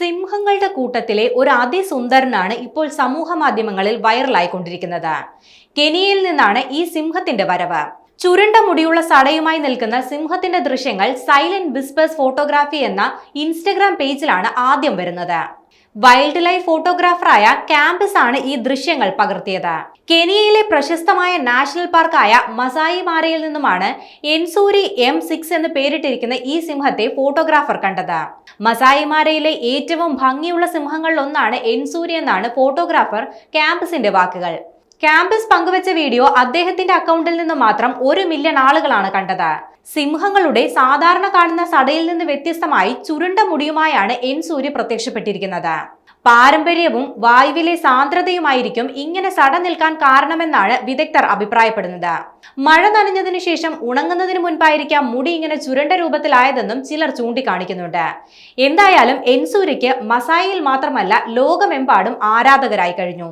സിംഹങ്ങളുടെ കൂട്ടത്തിലെ ഒരു അതിസുന്ദരനാണ് ഇപ്പോൾ സമൂഹ മാധ്യമങ്ങളിൽ വൈറലായിക്കൊണ്ടിരിക്കുന്നത്. കെനിയയിൽ നിന്നാണ് ഈ സിംഹത്തിന്റെ വരവ്. ചുരുണ്ട മുടിയുള്ള സടയുമായി നിൽക്കുന്ന സിംഹത്തിന്റെ ദൃശ്യങ്ങൾ സൈലന്റ് ബിസ്പേഴ്സ് ഫോട്ടോഗ്രാഫി എന്ന ഇൻസ്റ്റഗ്രാം പേജിലാണ് ആദ്യം വരുന്നത്. വൈൽഡ് ലൈഫ് ഫോട്ടോഗ്രാഫറായ ക്യാമ്പസ് ആണ് ഈ ദൃശ്യങ്ങൾ പകർത്തിയത്. കെനിയയിലെ പ്രശസ്തമായ നാഷണൽ പാർക്കായ മസായി മാരയിൽ നിന്നുമാണ് എൻസൂരി എം സിക്സ് എന്ന് പേരിട്ടിരിക്കുന്ന ഈ സിംഹത്തെ ഫോട്ടോഗ്രാഫർ കണ്ടത്. മസായി മാരയിലെ ഏറ്റവും ഭംഗിയുള്ള സിംഹങ്ങളിൽ ഒന്നാണ് എൻസൂരി എന്നാണ് ഫോട്ടോഗ്രാഫർ ക്യാമ്പസിന്റെ വാക്കുകൾ. ക്യാമ്പസ് പങ്കുവച്ച വീഡിയോ അദ്ദേഹത്തിന്റെ അക്കൗണ്ടിൽ നിന്ന് മാത്രം ഒരു മില്യൺ ആളുകളാണ് കണ്ടത്. സിംഹങ്ങളുടെ സാധാരണ കാണുന്ന സടയിൽ നിന്ന് വ്യത്യസ്തമായി ചുരുണ്ട മുടിയുമായാണ് എൻ സൂര്യ പ്രത്യക്ഷപ്പെട്ടിരിക്കുന്നത്. പാരമ്പര്യവും വായുവിലെ സാന്ദ്രതയുമായിരിക്കും ഇങ്ങനെ സട നിൽക്കാൻ കാരണമെന്നാണ് വിദഗ്ധർ അഭിപ്രായപ്പെടുന്നത്. മഴ നനഞ്ഞതിനു ശേഷം ഉണങ്ങുന്നതിന് മുൻപായിരിക്കാം മുടി ഇങ്ങനെ ചുരുണ്ട രൂപത്തിലായതെന്നും ചിലർ ചൂണ്ടിക്കാണിക്കുന്നുണ്ട്. എന്തായാലും എൻസൂര്യയ്ക്ക് മസായിയിൽ മാത്രമല്ല ലോകമെമ്പാടും ആരാധകരായി കഴിഞ്ഞു.